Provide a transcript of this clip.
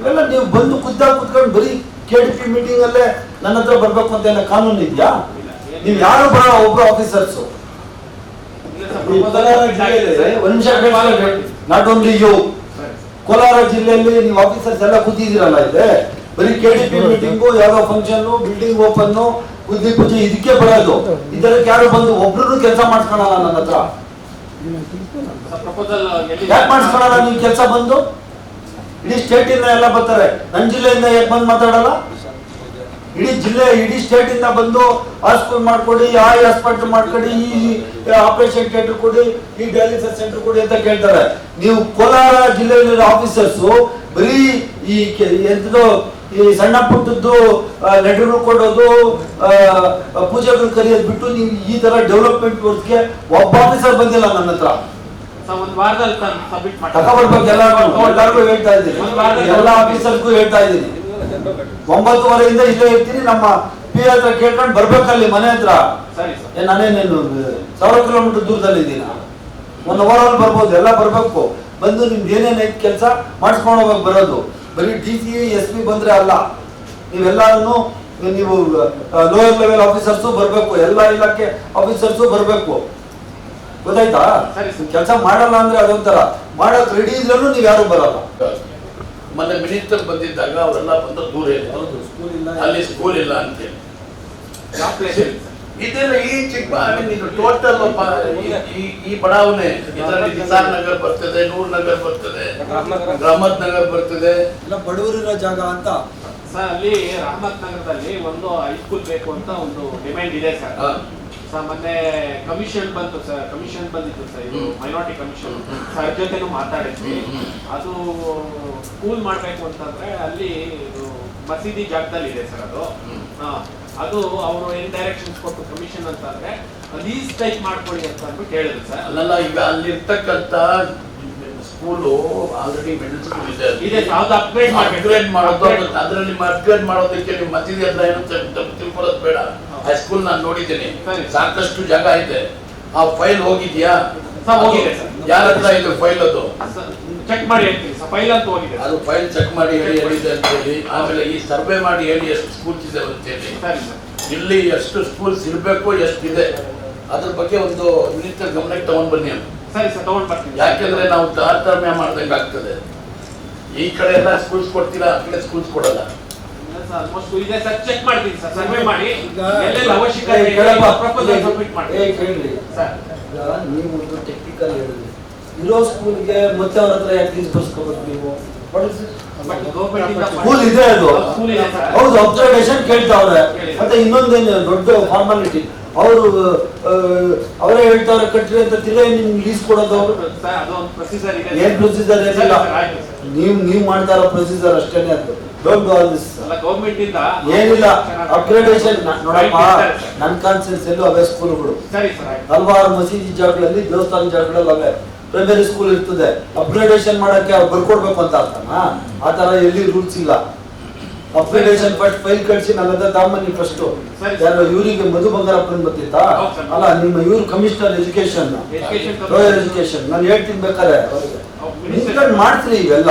ಇವೆಲ್ಲ ನೀವು ಬಂದು ಖುದ್ದಾಗಿ ಕುತ್ಕೊಂಡು ಬರೀ ಕೆ ಡಿ ಪಿ ಮೀಟಿಂಗ್ ಅಲ್ಲೇ ನನ್ನ ಹತ್ರ ಬರ್ಬೇಕು ಅಂತ ಏನೋ ಕಾನೂನು ಇದೆಯಾ? ನೀವು ಯಾರು ಬರ ಒಬ್ರು ಆಫೀಸರ್ಸು ಒಂದು ನಿಮಿಷ ನಾಟ್ ಓನ್ಲಿ ಯು ಕೋಲಾರ ಜಿಲ್ಲೆಯಲ್ಲಿ ನೀವು ಆಫೀಸರ್ಸ್ ಎಲ್ಲ ಕೂತಿದ್ದೀರಲ್ಲ ಇದೆ ಬರೀ ಕೆ ಡಿ ಪಿ ಮೀಟಿಂಗು ಯಾವ್ದೋ ಫಂಕ್ಷನ್ ಬಿಲ್ಡಿಂಗ್ ಓಪನ್ ಬುದ್ಧಿ ಪೂಜೆ ಇದಕ್ಕೆ ಬರೋದು. ಇದಕ್ಕೆ ಯಾರು ಬಂದು ಒಬ್ರು ಕೆಲಸ ಮಾಡ್ಕೊಳಲ್ಲ ನನ್ನ ಹತ್ರ? ಯಾಕೆ ಮಾಡಿಸ್ಕೊಳಲ್ಲ ನೀವು ಕೆಲಸ ಬಂದು? ಇಡೀ ಸ್ಟೇಟ್ ಇಂದ ಎಲ್ಲ ಬರ್ತಾರೆ. ನನ್ನ ಜಿಲ್ಲೆಯಿಂದ ಯಾಕೆ ಬಂದು ಮಾತಾಡಲ್ಲ? ಇಡೀ ಜಿಲ್ಲೆ, ಇಡೀ ಸ್ಟೇಟ್ ಇಂದ ಬಂದು ಹಾಸ್ಪಿಟಲ್ ಮಾಡ್ಕೊಡಿ, ಆ ಹಾಸ್ಪಿಟಲ್ ಮಾಡ್ಕೊಡಿ, ಈ ಆಪರೇಷನ್ ಥಿಯೇಟರ್ ಕೊಡಿ, ಈ ಡಯಾಲಿಸಿಸ್ ಸೆಂಟರ್ ಕೊಡಿ ಅಂತ ಕೇಳ್ತಾರೆ. ನೀವು ಕೋಲಾರ ಜಿಲ್ಲೆಯಲ್ಲಿರೋ ಆಫೀಸರ್ಸ್ ಬರೀ ಈ ಎಂತದ್ದು ಎಂತದೋ ಈ ಸಣ್ಣ ಪುಟ್ಟದ್ದು ಲೆಟರ್ ಕೊಡೋದು ಪೂಜೆಗಳು ಕರೆಯೋದು ಬಿಟ್ಟು ನೀವು ಈ ತರ ಡೆವಲಪ್ಮೆಂಟ್ ವರ್ಕ್ಗೆ ಒಬ್ಬ ಆಫೀಸರ್ ಬಂದಿಲ್ಲ ನನ್ನ ಹತ್ರ. ಒಂದು ವಾರದಲ್ಲಿ ಸಬ್ಮಿಟ್ ಮಾಡಿ ತಗೊಬರ್ಬೇಕು ಎಲ್ಲಾರ್ಗು ಎಲ್ಲಾರ್ಗು ಹೇಳ್ತಾ ಇದ್ದೀನಿ. ಎಲ್ಲ ಆಫೀಸರ್ಗೂ ಹೇಳ್ತಾ ಇದ್ದೀನಿ. ಒಂಬತ್ತುವರೆಯಿಂದ ಇಲ್ಲೇ ಇರ್ತೀನಿ. ನಮ್ಮ ಪಿ ಹತ್ರ ಕೇಳ್ಕೊಂಡು ಬರ್ಬೇಕಲ್ಲಿ ಮನೆ ಹತ್ರ. ನಾನೇನೇನು ಸಾವಿರ ಕಿಲೋಮೀಟರ್ ದೂರದಲ್ಲಿ ಇದ್ದೀನಿ. ಒಂದು ಆಲ್ ಬರ್ಬೋದು. ಎಲ್ಲ ಬರಬೇಕು. ಬಂದು ನಿಮ್ದು ಏನೇನು ಐತೆ ಕೆಲಸ ಮಾಡಿಸ್ಕೊಂಡು ಹೋಗಕ್ಕೆ ಬರೋದು. ಬರೀ ಡಿ ಸಿ ಎಸ್ ಪಿ ಬಂದ್ರೆ ಅಲ್ಲ. ನೀವೆಲ್ಲರೂ ನೀವು ಲೋಯರ್ ಲೆವೆಲ್ ಆಫೀಸರ್ಸು ಬರಬೇಕು. ಎಲ್ಲ ಇಲಾಖೆ ಆಫೀಸರ್ಸು ಬರಬೇಕು. ಗೊತ್ತಾಯ್ತಾ? ಸರಿ ಕೆಲಸ ಮಾಡಲ್ಲ ಅಂದ್ರೆ ಅದೊಂಥರ. ಮಾಡಕ್ ರೆಡಿ ಇದ್ರೂ ನೀವು ಯಾರು ಬರಲ್ಲ. ಮೊನ್ನೆ ಮಿನಿಸ್ಟರ್ ಬಂದಿದ್ದಾಗ ಅವರೆಲ್ಲ ಬಂದ ದೂರ ಇಲ್ಲ. ಅಲ್ಲಿ ಸ್ಕೂಲ್ ಇಲ್ಲ ಅಂತೇಳಿ ಇದೆಲ್ಲ ಈ ಚಿಕ್ಕ ಐ ಮೀನ್ ಇದು ಟೋಟಲ್ ಈ ಈ ಬಡಾವಣೆ. ಇದರಲ್ಲಿ ನಿಸಾರ್ ನಗರ್ ಬರ್ತದೆ ನೂರ್ ನಗರ್ ಬರ್ತದೆ. ರಹಮತ್ ನಗರ್ ಬರ್ತದೆ. ಎಲ್ಲ ಬಡವರಿರೋ ಜಾಗ ಅಂತ? ಸರ್ ಅಲ್ಲಿ ರಹಮತ್ ನಗರದಲ್ಲಿ ಒಂದು ಹೈಸ್ಕೂಲ್ ಬೇಕು ಅಂತ ಒಂದು ಡಿಮ್ಯಾಂಡ್ ಇದೆ ಸರ್. ಸರ್ ಮೊನ್ನೆ ಕಮಿಷನ್ ಬಂತು ಸರ್ ಕಮಿಷನ್ ಬಂದಿತ್ತು ಸರ್ ಇದು. ಮೈನಾರಿಟಿ ಕಮಿಷನ್ ಸರ್ ಜೊತೆನೂ ಮಾತಾಡಿದ್ವಿ. ಅದು ಸ್ಕೂಲ್ ಮಾಡ್ಬೇಕು ಅಂತಂದ್ರೆ ಅಲ್ಲಿ ಇದು ಮಸೀದಿ ಜಾಗದಲ್ಲಿ ಇದೆ ಸರ್ ಅದು. ಅದು ಅವರು ಏನ್ ಡೈರೆಕ್ಷನ್ಸ್ ಕೊಟ್ಟು ಕಮಿಷನ್ ಅಂತಂದ್ರೆ ಲೀಸ್ ಟೈಪ್ ಮಾಡ್ಕೊಳ್ಳಿ ಅಂತ ಅಂದ್ಬಿಟ್ಟು ಹೇಳಿದ್ರು ಸರ್ ಅಲ್ಲಲ್ಲ ಈಗ ಅಲ್ಲಿರ್ತಕ್ಕಂಥ ಸ್ಕೂಲು ಆಲ್ರೆಡಿ ಮಿಡಲ್ ಸ್ಕೂಲ್ ಇದೆ. ಇದೆ ಅದು. ಅಪ್ಗ್ರೇಡ್ ಮಾಡೋದು Upgrade. ಅದರಲ್ಲಿ ಅಪ್ಗ್ರೇಡ್ ಮಾಡೋದಕ್ಕೆ ನಿಮ್ಮ ಮಸೀದಿ ಅಂತ ಏನು ತಿಳ್ಕೊಳ್ಳೋದು ಬೇಡ ಆ ಸ್ಕೂಲ್ ನಾನು ನೋಡಿದ್ದೀನಿ. ಸಾಕಷ್ಟು ಜಾಗ ಇದೆ ಆ ಫೈಲ್ ಹೋಗಿದ್ಯಾ? ಹೋಗಿದೆ ಸರ್. ಯಾರ ಹತ್ರ ಇದೆ ಫೈಲ್ ಅದು? ಚೆಕ್ ಮಾಡಿ ಹೇಳ್ತೀನಿ. ಸರ್ ಫೈಲ್ ಅಂತ ಹೋಗಿದೆ. ಅದು ಫೈಲ್ ಚೆಕ್ ಮಾಡಿ ಹೇಳಿ ಹೇಳಿದೆ ಅಂತ ಹೇಳಿ. ಆಮೇಲೆ ಈ ಸರ್ವೆ ಮಾಡಿ ಹೇಳಿ ಎಷ್ಟು ಸ್ಕೂಲ್ಸ್ ಇದೆ ಅಂತ ಹೇಳಿ. ಇಲ್ಲಿ ಎಷ್ಟು ಸ್ಕೂಲ್ಸ್ ಇರಬೇಕು ಇದೆ ಅದ್ರ ಬಗ್ಗೆ ಒಂದು ಮಿನಿಸ್ಟರ್ ಗಮನಕ್ಕೆ ತಗೊಂಡ್ ಬನ್ನಿ. ಸರಿ ಸರ್ ತಗೊಂಡ್ ಬರ್ತೀನಿ. ಯಾಕೆಂದ್ರೆ ನಾವು ತಾರತಮ್ಯ ಮಾಡ್ದಂಗೆ ಆಗ್ತದೆ ಈ ಕಡೆ ಎಲ್ಲ ಸ್ಕೂಲ್ಸ್ ಕೊಡ್ತೀರಾ? ಆ ಕಡೆ ಸ್ಕೂಲ್ಸ್ ಕೊಡಲ್ಲ. ಆಲ್ಮೋಸ್ಟ್ ಇದೆ ಸರ್. ಚೆಕ್ ಮಾಡ್ತೀನಿ ಸರ್ ಸರ್ವೆ ಮಾಡಿ. ಎಲ್ಲೆಲ್ಲ ಅವಶ್ಯಕತೆ ಇದೆ. ಪ್ರಪೋಸಲ್ ಏ, ಸಬ್ಮಿಟ್ ಏ, ಮಾಡ್ತೀನಿ. ಕೇಳ್ರಿ. ಸರ್. ಈಗ ನೀವು ಒಂದು ಟೆಕ್ನಿಕಲ್ ಹೇಳಿದ್ರಿ. ಇರೋ ಸ್ಕೂಲ್ಗೆ ಮತ್ತೆ ಅವ್ರ ಹತ್ರ ಯಾಕೆ ಫೀಸ್ ಬರ್ಸ್ಕೋಬೇಕು ನೀವು ಸ್ಕೂಲ್ ಇದೆ ಅದು. ಹೌದು ಅಬ್ಸರ್ವೇಷನ್ ಕೇಳ್ತಾವ್ರೆ. ಮತ್ತೆ ಇನ್ನೊಂದೇನು ದೊಡ್ಡ ಫಾರ್ಮಾಲಿಟಿ ಅವರು ಅವರೇ ಹೇಳ್ತಾವ್ರೆ ಕಟ್ರಿ ಅಂತ ತಿರ್ಗಾ ನಿಮ್ಗೆ ಲೀಸ್ ಕೊಡೋದು ಅವರು. ಏನ್ ಪ್ರೊಸೀಜರ್ ಏನಿಲ್ಲ. ನೀವು ನೀವು ಮಾಡ್ತಾ ಇರೋ ಪ್ರೊಸೀಜರ್ ಅಷ್ಟೇನೆ ಅದು. ಡೋಂಟ್ ಡೂ ಆಲ್ ದಿಸ್ ಅಲ್ಲ ಗೌರ್ಮೆಂಟ್ ಇಂದ ಏನಿಲ್ಲ ಅಪ್ಗ್ರೇಡೇಷನ್ ನೋಡಪ್ಪ. ನನ್ನ ಕಾನ್ಸೆನ್ಸ್ ಎಲ್ಲೂ ಅವೇ ಸ್ಕೂಲ್ಗಳು ಹಲವಾರು ಮಸೀದಿ ಜಾಗಗಳಲ್ಲಿ ದೇವಸ್ಥಾನ ಜಾಗಗಳಲ್ಲಿ ಅವೇ ಪ್ರೈಮರಿ ಸ್ಕೂಲ್ ಇರ್ತದೆ. ಅಪ್ಗ್ರೇಡೇಷನ್ ಮಾಡಕ್ಕೆ ಅವ್ರು ಬರ್ಕೊಡ್ಬೇಕು ಅಂತ ಅರ್ಥನಾ? ಆ ತರ ಎಲ್ಲಿ ರೂಲ್ಸ್ ಇಲ್ಲ. ಅಪ್ಗ್ರೇಡೇಷನ್ ಫಸ್ಟ್ ಫೈಲ್ ಕಳಿಸಿ ನನ್ನ ಹತ್ರ ಫಸ್ಟ್ ಸರಿ. ಯಾರು ಇವರಿಗೆ ಮಧು ಬಂಗಾರಪ್ಪನ್ ಬರ್ತಿತ್ತ ಅಲ್ಲ ನಿಮ್ಮ ಇವ್ರು ಕಮಿಷನರ್ ಎಜುಕೇಶನ್ ಎಜುಕೇಶನ್ ನಾನು ಹೇಳ್ತೀನಿ ಬೇಕಾದ್ರೆ ಮಾಡ್ತೀನಿ ಇವೆಲ್ಲ.